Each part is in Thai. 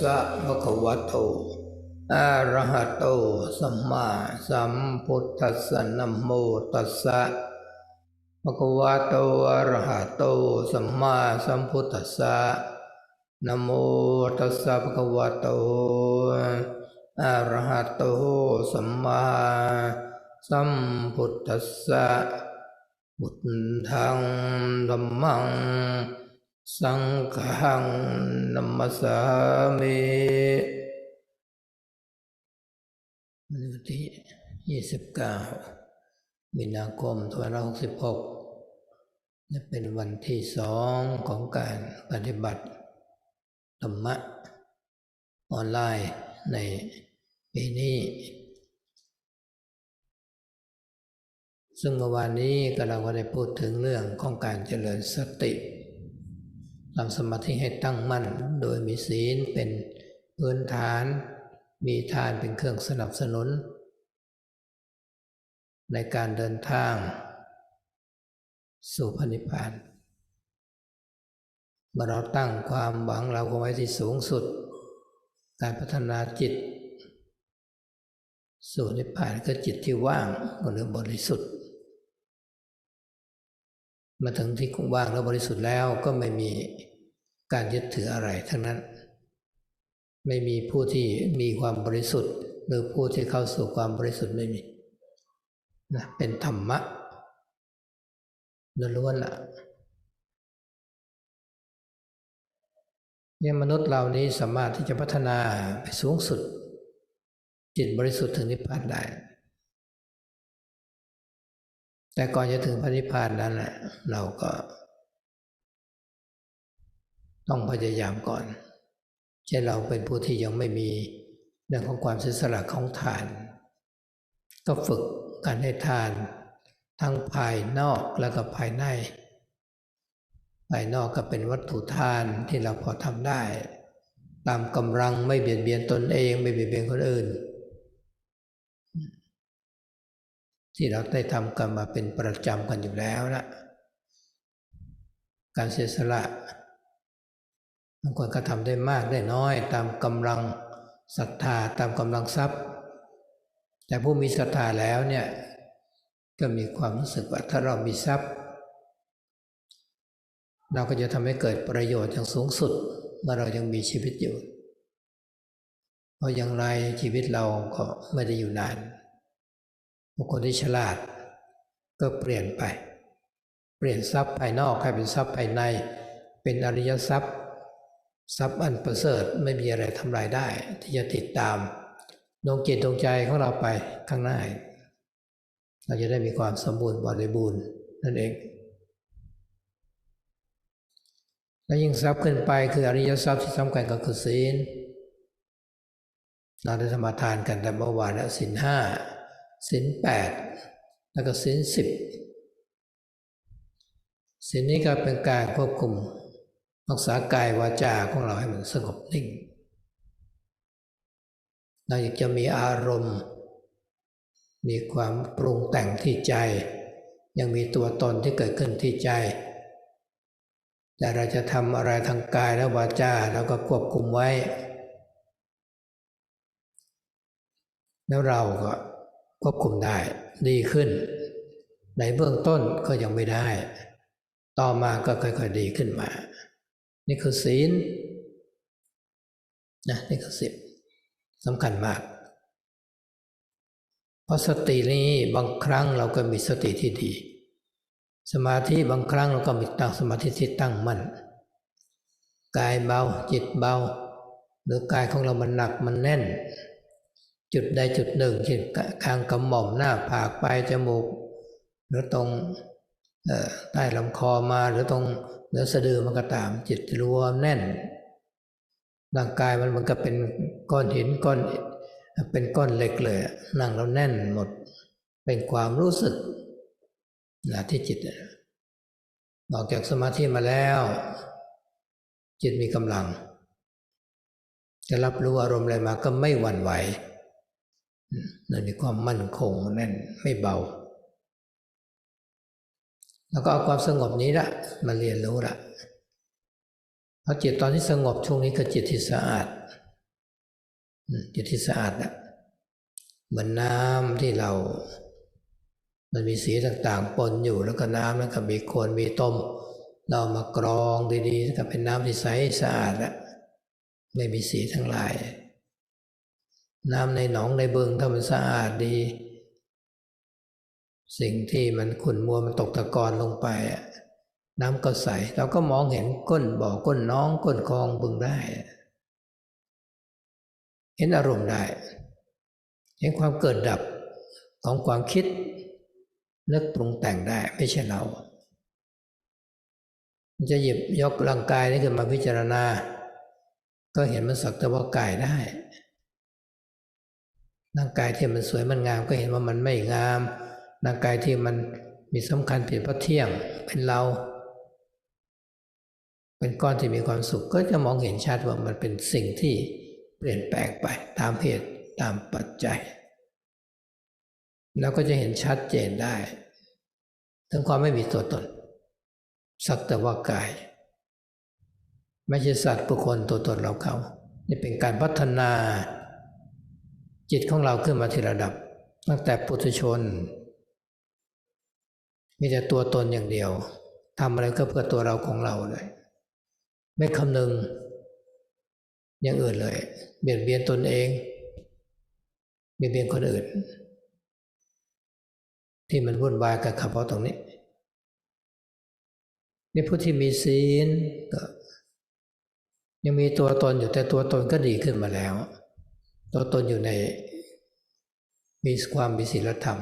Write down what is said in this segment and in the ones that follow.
สะภะคะวะโตอะระหะโตสัมมาสัมพุทธัสสะนะโมตัสสะภะคะวะโตอะระหะโตสัมมาสัมพุทธัสสะนะโมตัสสะภะคะวะโตอะระหะโตสัมมาสัมพุทธัสสะพุทธังธัมมัง สังฆังนัมมัสามิวันที่ยี่สิบเก้ามีนาคมทวนหกสิบหกจะเป็นวันที่สองของการปฏิบัติธรรมะออนไลน์ในปีนี้ ซึ่งเมื่อวานนี้ก็เราก็ได้พูดถึงเรื่องของการเจริญสติ ทำสมาธิให้ตั้งมั่น โดยมีศีลเป็นพื้นฐาน มีทานเป็นเครื่องสนับสนุน ในการเดินทาง สู่พระนิพพานเมื่อเราตั้งความหวังเราก็ไว้ที่สูงสุด การพัฒนาจิต สู่นิพพานก็จิตที่ว่างหรือบริสุทธิ์ มาถึงที่ว่างแล้วบริสุทธิ์แล้วก็ไม่มีการยึดถืออะไรทั้งนั้น ไม่มีผู้ที่มีความบริสุทธิ์ หรือผู้ที่เข้าสู่ความบริสุทธิ์ไม่มีนะเป็นธรรมะล้วนๆละเนี่ยมนุษย์เหล่านี้สามารถที่จะพัฒนาไปสูงสุด จิตบริสุทธิ์ถึงนิพพานได้ แต่ก่อนจะถึงพระนิพพานนั้นแหละเราก็ ต้องพยายามก่อนใช่เราเป็นผู้ที่ยังไม่มีเรื่องของความเสียสละของทาน ก็ฝึกการให้ทาน ทั้งภายนอกแล้วก็ภายใน ภายนอกก็เป็นวัตถุทานที่เราพอทำได้ ตามกำลังไม่เบียดเบียนตนเองไม่เบียดเบียนคนอื่น ที่เราได้ทำกันมาเป็นประจำกันอยู่แล้วนะการเสียสละบางคนก็ทำได้มากได้น้อย ตามกำลังศรัทธาตามกำลังทรัพย์ แต่ผู้มีศรัทธาแล้วเนี่ยก็มีความรู้สึกว่าถ้าเรามีทรัพย์ เราก็จะทำให้เกิดประโยชน์อย่างสูงสุดเมื่อเรายังมีชีวิตอยู่ เพราะอย่างไรชีวิตเราก็ไม่ได้อยู่นาน บุคคลที่ฉลาด ก็เปลี่ยนไป เปลี่ยนทรัพย์ภายนอกให้เป็นทรัพย์ภายใน เป็นอริยทรัพย์ ทรัพย์อันประเสริฐไม่มีอะไรทำลายได้ ที่จะติดตามดวงจิตดวงใจของเราไปข้างหน้า เราจะได้มีความสมบูรณ์บริบูรณ์นั่นเอง และยิ่งทรัพย์ขึ้นไปคืออริยทรัพย์ที่สำคัญก็คือศีลเราได้สมาทานกันแต่เมื่อวานแล้วศีลห้า ศีลแปดแล้วก็ศีลสิบศีลนี้ก็เป็นการควบคุมรักษากายวาจาของเราให้มันสงบนิ่ง เราอยากจะมีอารมณ์ มีความปรุงแต่งที่ใจ ยังมีตัวตนที่เกิดขึ้นที่ใจ แต่เราจะทำอะไรทางกายและวาจาเราก็ควบคุมไว้ แล้วเราก็ ควบคุมได้ดีขึ้น ในเบื้องต้นก็ยังไม่ได้ ต่อมาก็ค่อยๆดีขึ้นมา นี่คือศีลนะนี่คือสิบสำคัญมาก เพราะสตินี้บางครั้งเราก็มีสติที่ดี สมาธิบางครั้งเราก็มีตั้งสมาธิที่ตั้งมั่นกายเบาจิตเบา หรือกายของเรามันหนักมันแน่น จุดใดจุดหนึ่งเช่นคางกระหม่อมหน้าผากปลายจมูก หรือตรงใต้ลำคอมาหรือตรงเหนือสะดือมันก็ตาม จิตรวมแน่นร่างกายมันมันก็เป็นก้อนหินก้อนเป็นก้อนเหล็กเลย นั่งแล้วแน่นหมดเป็นความรู้สึกนะที่จิตออกจากสมาธิมาแล้ว จิตมีกำลัง จะรับรู้อารมณ์อะไรมาก็ไม่หวั่นไหว นั่นมีความมั่นคงแน่นไม่เบา แล้วก็เอาความสงบนี้ละมาเรียนรู้ละเพราะจิตตอนที่สงบช่วงนี้คือจิตที่สะอาดจิตที่สะอาดนะเหมือนน้ำที่เรา มันมีสีต่างๆปนอยู่แล้วก็น้ำแล้วก็มีโคลนมีต้ม เรามากรองดีๆก็เป็นน้ำที่ใสสะอาดอะไม่มีสีทั้งหลาย น้ำในหนองในบึงถ้ามันสะอาดดี สิ่งที่มันขุ่นมัวมันตกตะกอนลงไปน้ำก็ใสเราก็มองเห็นก้นบ่อก้นน้องก้นคลองบึงได้ เห็นอารมณ์ได้ เห็นความเกิดดับของความคิดนึกปรุงแต่งได้ไม่ใช่เราจะหยิบยกร่างกายนี้ขึ้นมาพิจารณา ก็เห็นมันสักแต่ว่ากายได้ ร่างกายที่มันสวยมันงามก็เห็นว่ามันไม่งาม ร่างกายที่มันมีสำคัญผิดเพราะเที่ยง เป็นเรา เป็นก้อนที่มีความสุขก็จะมองเห็นชัดว่ามันเป็นสิ่งที่เปลี่ยนแปลงไปตามเหตุตามปัจจัย แล้วก็จะเห็นชัดเจนได้ ถึงความไม่มีตัวตน สักแต่ว่ากาย ไม่ใช่สัตว์บุคคลตัวตนเราเขา นี่เป็นการพัฒนา จิตของเราขึ้นมาทีระดับ ตั้งแต่ปุถุชน มีแต่ตัวตนอย่างเดียวทำอะไรก็เพื่อตัวเราของเราเลย ไม่คำนึงอย่างอื่นเลย เบียดเบียนตนเอง เบียดเบียนคนอื่น ที่มันวุ่นวายกับขับเพราะตรงนี้นี่ผู้ที่มีศีลก็ยังมีตัวตนอยู่แต่ตัวตนก็ดีขึ้นมาแล้ว ตัวตนอยู่ในมีความมีศีลธรรม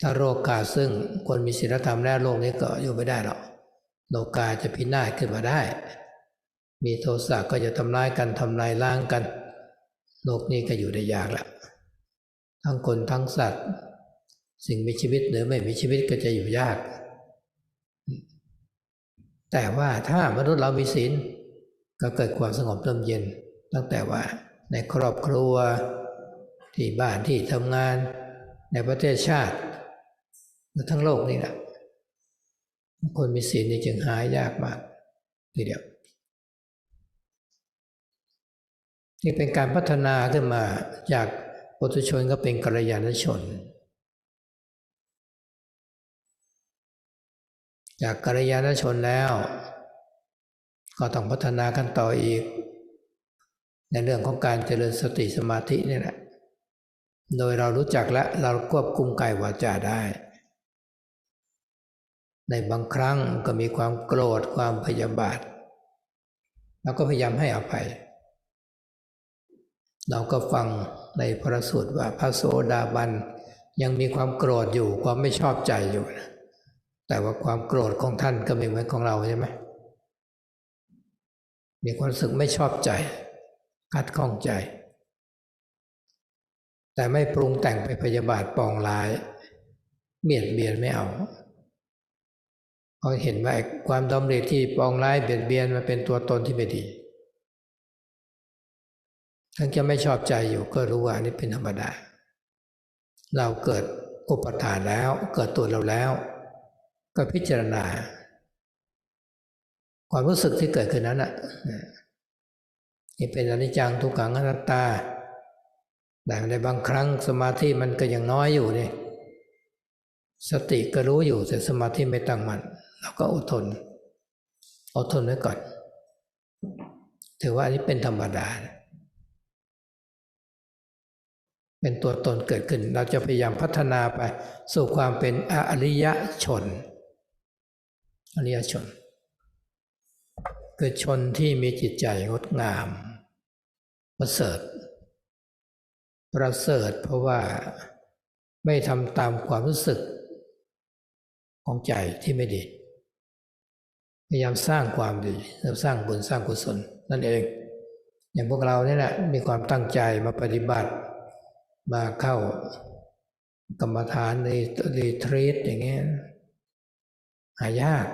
ถ้าโรคกาซึ่งคนมีศีลธรรมแล้วโลกนี้ก็อยู่ไม่ได้หรอกโลกาจะพินาศขึ้นมาได้ มีโทสะก็จะทำลายกันทำลายล้างกัน โลกนี้ก็อยู่ได้ยากละทั้งคนทั้งสัตว์ สิ่งมีชีวิตหรือไม่มีชีวิตก็จะอยู่ยาก แต่ว่าถ้ามนุษย์เรามีศีลก็เกิดความสงบร่มเย็นตั้งแต่ว่า ในครอบครัว ที่บ้านที่ทำงาน ในประเทศชาติหรือทั้งโลกนี่แหละคนมีศีลนี่จึงหายยากมากทีเดียวนี่เป็นการพัฒนาขึ้นมาจากปุถุชนก็เป็นกัลยาณชน จากกัลยาณชนแล้ว ก็ต้องพัฒนากันต่ออีก ในเรื่องของการเจริญสติสมาธินี่แหละ โดยเรารู้จักและเราควบคุมกายวาจาได้ ในบางครั้งก็มีความโกรธความพยาบาทเราก็พยายามให้อภัย เราก็ฟังในพระสูตรว่าพระโสดาบันยังมีความโกรธอยู่ความไม่ชอบใจอยู่นะแต่ว่าความโกรธของท่านก็ไม่เหมือนของเราใช่ไหมมีความรู้สึกไม่ชอบใจ คัดข้องใจ แต่ไม่ปรุงแต่งไปพยาบาทปองร้าย เบียดเบียนไม่เอาเขาเห็นว่าความดำริที่ปองร้ายเบียดเบียนมาเป็นตัวตนที่ไม่ดีทั้งจะไม่ชอบใจอยู่ก็รู้ว่านี่เป็นธรรมดา เราเกิดอุปทานแล้ว เกิดตัวเราแล้ว ก็พิจารณา ความรู้สึกที่เกิดขึ้นนั้นอะ นี่เป็นอนิจจังทุกขังอนัตตา แต่ในบางครั้งสมาธิมันก็ยังน้อยอยู่นี่สติก็รู้อยู่แต่สมาธิไม่ตั้งมัน่นเราก็อดทน อดทนไว้ก่อน ถือว่าอันนี้เป็นธรรมดา เป็นตัวตนเกิดขึ้น เราจะพยายามพัฒนาไป สู่ความเป็นอริยชน อริยชน คือชนที่มีจิตใจงดงาม ประเสริฐ ประเสริฐเพราะว่าไม่ทำตามความรู้สึก ของใจที่ไม่ดีพยายามสร้างความดีสร้างบุญสร้างกุศลนั่นเอง อย่างพวกเราเนี่ยแหละมีความตั้งใจมาปฏิบัติ มาเข้ากรรมฐานในรีทรีตอย่างเงี้ยหายาก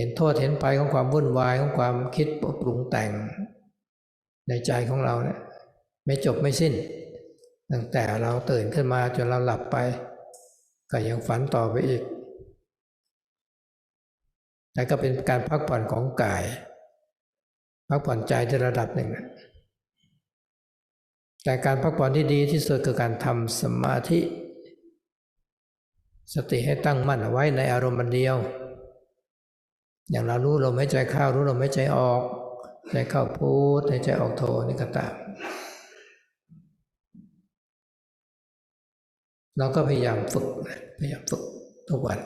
เห็นโทษเห็นไปของความวุ่นวายของความคิดปรุงแต่ง ในใจของเราเนี่ยไม่จบไม่สิ้น ตั้งแต่เราตื่นขึ้นมาจนเราหลับไป ก็ยังฝันต่อไปอีกแต่ก็เป็นการพักผ่อนของกาย พักผ่อนใจในระดับหนึ่ง แต่การพักผ่อนที่ดีที่สุดคือการทำสมาธิ สติให้ตั้งมั่นเอาไว้ในอารมณ์เดียว อย่างเรารู้ลมหายใจเข้ารู้ลมหายใจออกใจเข้าพูดหายใจออกโทนี่ก็ตาม เราก็พยายามฝึกพยายามฝึกทุกวัน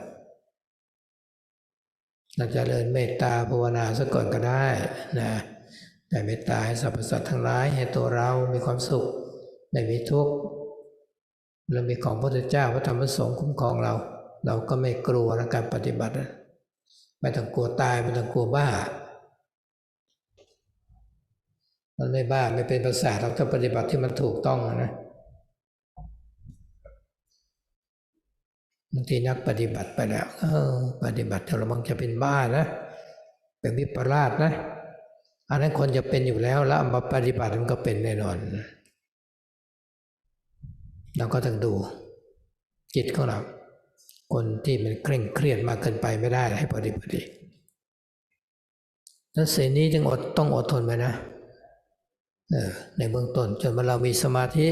เราจะเริญเมตตาภาวนาซะก่อนก็ได้นะแต่เมตตาให้สรรพสัตว์ทั้งหลายให้ตัวเรามีความสุขไม่มีทุกข์เรามีของพระพุทธเจ้าพระธรรมพระสงฆ์คุ้มครองเรา เราก็ไม่กลัวในการปฏิบัติ ไม่ต้องกลัวตายไม่ต้องกลัวบ้า มันไม่บ้าไม่เป็นประสาทเราจะปฏิบัติที่มันถูกต้องนะบางทีนักปฏิบัติไปแล้วเออ ปฏิบัติเราบางจะเป็นบ้านะเป็นวิปลาสนะ อันนั้นคนจะเป็นอยู่แล้วแล้วมาปฏิบัติมันก็เป็นแน่นอนเราก็ต้องดู จิตของเรา คนที่มันเคร่งเครียดมากเกินไปไม่ได้ให้พอดีพอดีนั้นสิ่งนี้จึงอดต้องอดทนไปนะในเบื้องต้นจนเมื่อเรามีสมาธิ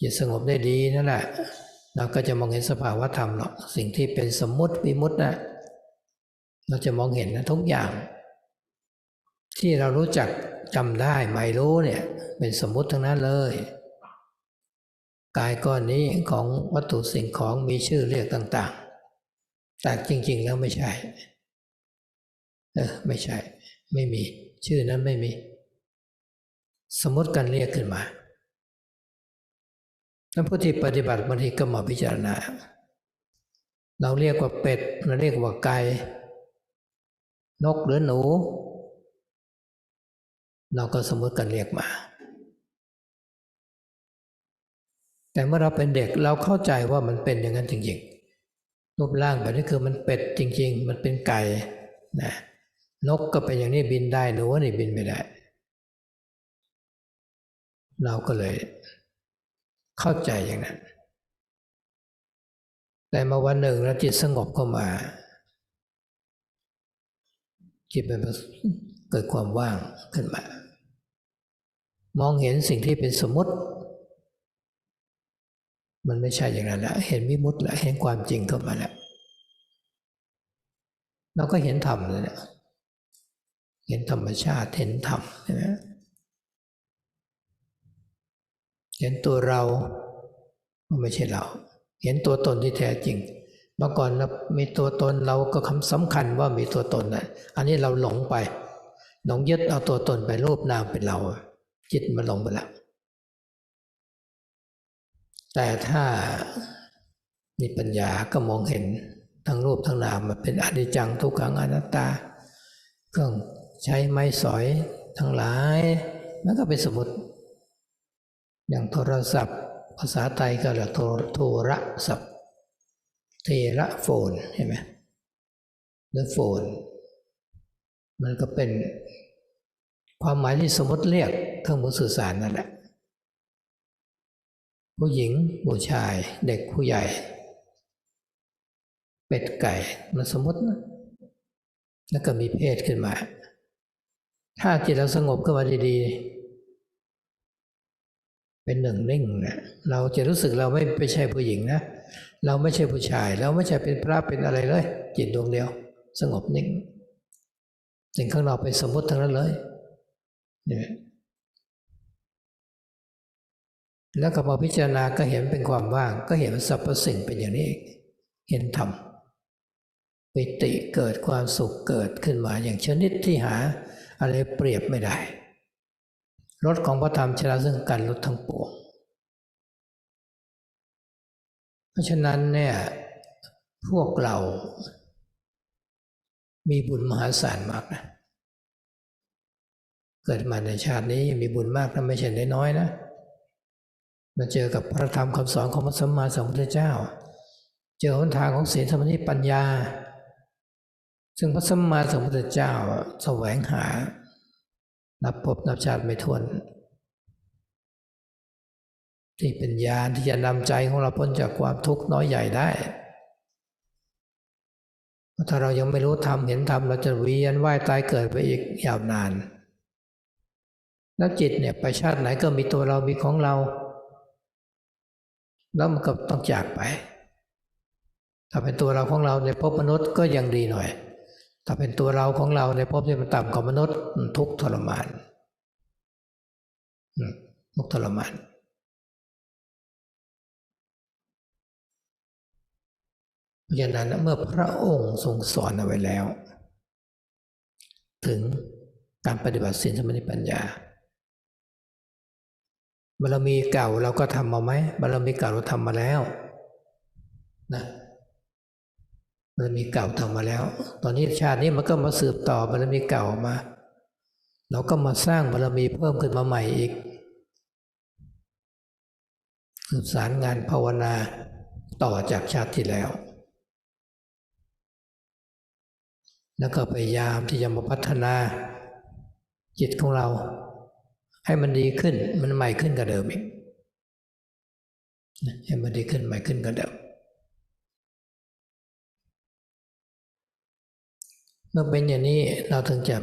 จิตสงบได้ดีนั่นแหละ เราก็จะมองเห็นสภาวะธรรมหรอกสิ่งที่เป็นสมมุติวิมุตินะเราจะมองเห็นนะทุกอย่าง ที่เรารู้จักจำได้ไม่รู้เนี่ย เป็นสมมุติทั้งนั้นเลย กายก้อนนี้ของวัตถุสิ่งของมีชื่อเรียกต่าง ๆ แต่จริง ๆ แล้วไม่ใช่เออไม่ใช่ ไม่มี ชื่อนั้นไม่มี สมมติกันเรียกขึ้นมาแล้วผู้ที่ปฏิบัติบางทีก็มาพิจารณา เราเรียกว่าเป็ดเราเรียกว่าไก่นกหรือหนู เราก็สมมติกันเรียกมา แต่เมื่อเราเป็นเด็กเราเข้าใจว่ามันเป็นอย่างนั้นจริงๆ รูปร่างแบบนี้คือมันเป็ดจริง ๆ มันเป็นไก่นะนกก็เป็นอย่างนี้บินได้หนูนี่บินไม่ได้ เราก็เลยเข้าใจอย่างนั้น แต่มาวันหนึ่งแล้วจิตสงบเข้ามา จิตมันเกิดความว่างขึ้นมา มองเห็นสิ่งที่เป็นสมมติ มันไม่ใช่อย่างนั้นแล้วเห็นวิมุตต์แล้วเห็นความจริงเข้ามาแล้วเราก็เห็นธรรมเลยเนี่ยเห็นธรรมชาติเห็นธรรมใช่ไหมเห็นตัวเราไม่ใช่เรา เห็นตัวตนที่แท้จริง เมื่อก่อนเรามีตัวตนเราก็คำสำคัญว่ามีตัวตนนะอันนี้เราหลงไปหลงยึดเอาตัวตนไปรูปนามเป็นเรา จิตมันหลงไปแล้ว แต่ถ้ามีปัญญาก็มองเห็นทั้งรูปทั้งนามมันเป็นอนิจจังทุกขังอนัตตา เครื่องใช้ไม้สอยทั้งหลายมันก็เป็นสมมติอย่างโทรศัพท์ ภาษาไทยก็เรียกโทรโทรศัพท์เทระโฟนเห็นไหมหรือโฟน มันก็เป็นความหมายที่สมมติเรียกเครื่องมือสื่อสารนั่นแหละ ผู้หญิงผู้ชายเด็กผู้ใหญ่ เป็ดไก่มันสมมตินะแล้วก็มีเพศขึ้นมา ถ้าจิตเราสงบขึ้นมาดีๆ เป็นหนึ่งนิ่งนะเราจะรู้สึกเราไม่ไม่ใช่ผู้หญิงนะ เราไม่ใช่ผู้ชาย เราไม่ใช่เป็นพระเป็นอะไรเลย จิตดวงเดียว สงบนิ่งสิ่งข้างนอกเป็นสมมติทั้งนั้นเลยเนี่ย แล้วก็พอพิจารณาก็เห็นเป็นความว่าง ก็เห็นสรรพสิ่งเป็นอย่างนี้เห็นธรรมปิติเกิดความสุขเกิดขึ้นมาอย่างชนิดที่หาอะไรเปรียบไม่ได้รถของพระธรรมชนะซึ่งกันรถทั้งปวง เพราะฉะนั้นเนี่ยพวกเรามีบุญมหาศาลมากนะ เกิดมาในชาตินี้มีบุญมากนะไม่ใช่น้อยนะ มาเจอกับพระธรรมคำสอนของพระสัมมาสัมพุทธเจ้า เจอหนทางของศีลสมาธิปัญญา ซึ่งพระสัมมาสัมพุทธเจ้าแสวงหา นับพบนับชาติไม่ถ้วน ที่เป็นญาณที่จะนำใจของเราพ้นจากความทุกข์น้อยใหญ่ได้ถ้าเรายังไม่รู้ธรรมเห็นธรรมเราจะเวียนว่ายตายเกิดไปอีกยาวนาน แล้วจิตเนี่ยไปชาติไหนก็มีตัวเรามีของเรา แล้วมันก็ต้องจากไป ถ้าเป็นตัวเราของเราในภพมนุษย์ก็ยังดีหน่อย ถ้าเป็นตัวเราของเราในภพที่มันต่ำกว่ามนุษย์มันทุกข์ทรมานทุกข์ทรมานเพราะฉะนั้นเมื่อพระองค์ทรงสอนเอาไว้แล้ว ถึงการปฏิบัติศีลสมาธิปัญญา บารมีเก่าเราก็ทำมาไหมบารมีเก่าเราทำมาแล้วนะบารมีเก่าทำมาแล้ว ตอนนี้ชาตินี้มันก็มาสืบต่อบารมีเก่ามา เราก็มาสร้างบารมีเพิ่มขึ้นมาใหม่อีกสืบสารงานภาวนาต่อจากชาติที่แล้ว แล้วก็พยายามที่จะมาพัฒนาจิตของเรา ให้มันดีขึ้นมันใหม่ขึ้นกว่าเดิมอีกให้มันดีขึ้นใหม่ขึ้นกว่าเดิมเมื่อเป็นอย่างนี้เราถึงจะ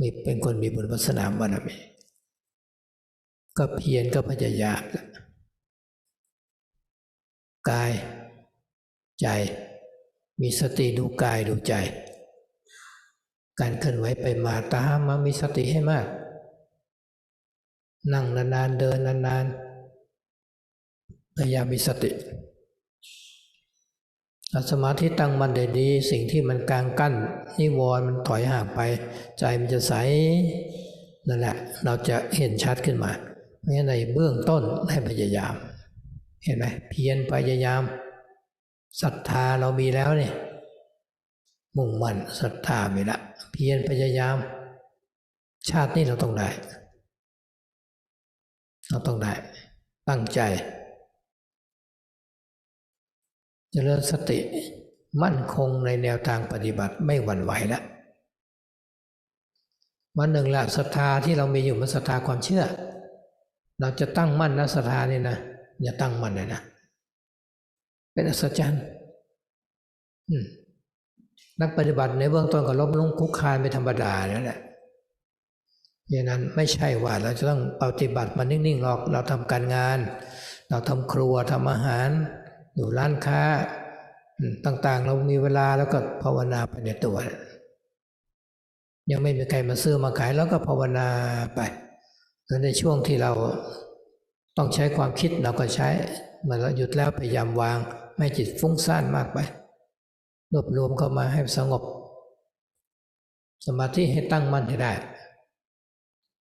มีเป็นคนมีบุญวาสนาบารมีก็เพียรก็พยายามกาย ใจ มีสติดูกายดูใจ การเคลื่อนไหวไปมาตามมามีสติให้มาก นั่งนานๆ เดินนานๆ พยายามมีสติสมาธิตั้งมันได้ดี สิ่งที่มันกลางกั้นนิวรณ์มันถอยห่างไป ใจมันจะใสนั่นแหละ เราจะเห็นชัดขึ้นมา เพราะฉะนั้นในเบื้องต้นให้พยายาม เห็นไหมเพียรพยายามศรัทธาเรามีแล้วเนี่ยมุ่งมั่นศรัทธามีละ เพียรพยายาม ชาตินี้เราต้องได้ เราต้องได้ ตั้งใจเจริญสติมั่นคงในแนวทางปฏิบัติไม่หวั่นไหวแล้ววันหนึ่งละศรัทธาที่เรามีอยู่มันศรัทธาความเชื่อ เราจะตั้งมั่นนะศรัทธานี่นะอย่าตั้งมั่นเลยนะ เป็นอัศจรรย์นักปฏิบัติในเบื้องต้นก็ลบลงคุกคานไปธรรมดานั่นแหละ ดังนั้นไม่ใช่ว่าเราจะต้องปฏิบัติมันนิ่งๆหรอก เราทำการงาน เราทำครัวทำอาหาร อยู่ร้านค้า ต่างๆ เรามีเวลาแล้วก็ภาวนาไปในตัว ยังไม่มีใครมาซื้อมาขายแล้วก็ภาวนาไปแในช่วงที่เราต้องใช้ความคิดเราก็ใช้เมื่อเราหยุดแล้วพยายามวาง ไม่จิตฟุ้งซ่านมากไปรวบรวมเข้ามาให้สงบ สมาธิให้ตั้งมั่นให้ได้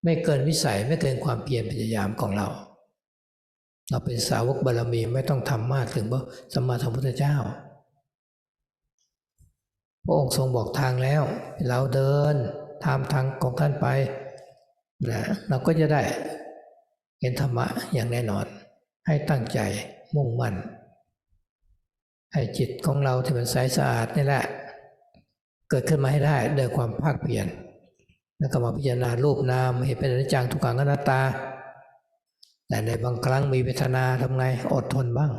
ไม่เกินวิสัยไม่เกินความเพียรพยายามของเรา เราเป็นสาวกบารมีไม่ต้องทำมากถึงพระสัมมาสัมพุทธเจ้าพระองค์ทรงบอกทางแล้ว เราเดินตามทางของท่านไปนะเราก็จะได้เห็นธรรมะอย่างแน่นอน ให้ตั้งใจมุ่งมั่นให้จิตของเราที่มันใสสะอาดนี่แหละ เกิดขึ้นมาให้ได้ด้วยความภาคเพียร แล้วก็มาพิจารณารูปนามเห็นเป็นอนิจจังทุกขังอนัตตา แต่ในบางครั้งมีเวทนาทำไงอดทนบ้าง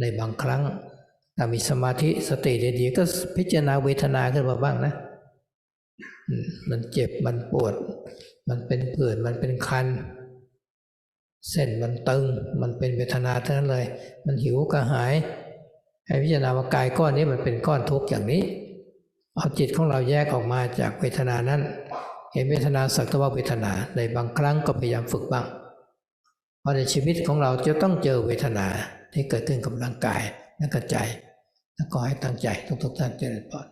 ในบางครั้งถ้ามีสมาธิสติดีๆก็พิจารณาเวทนาขึ้นมาบ้างนะมันเจ็บมันปวด มันเป็นเปื่อนมันเป็นคัน เส้นมันตึง มันเป็นเวทนาทั้งนั้นเลย มันหิวกระหาย ให้พิจารณาว่ากายก้อนนี้มันเป็นก้อนทุกข์อย่างนี้ เอาจิตของเราแยกออกมาจากเวทนานั้น เห็นเวทนาสักตว่าเวทนาในบางครั้งก็พยายามฝึกบ้างเพราะในชีวิตของเราจะต้องเจอเวทนาที่เกิดขึ้นกับร่างกายและกระใจแล้วก็ให้ตั้งใจทุกๆท่านเจริญพร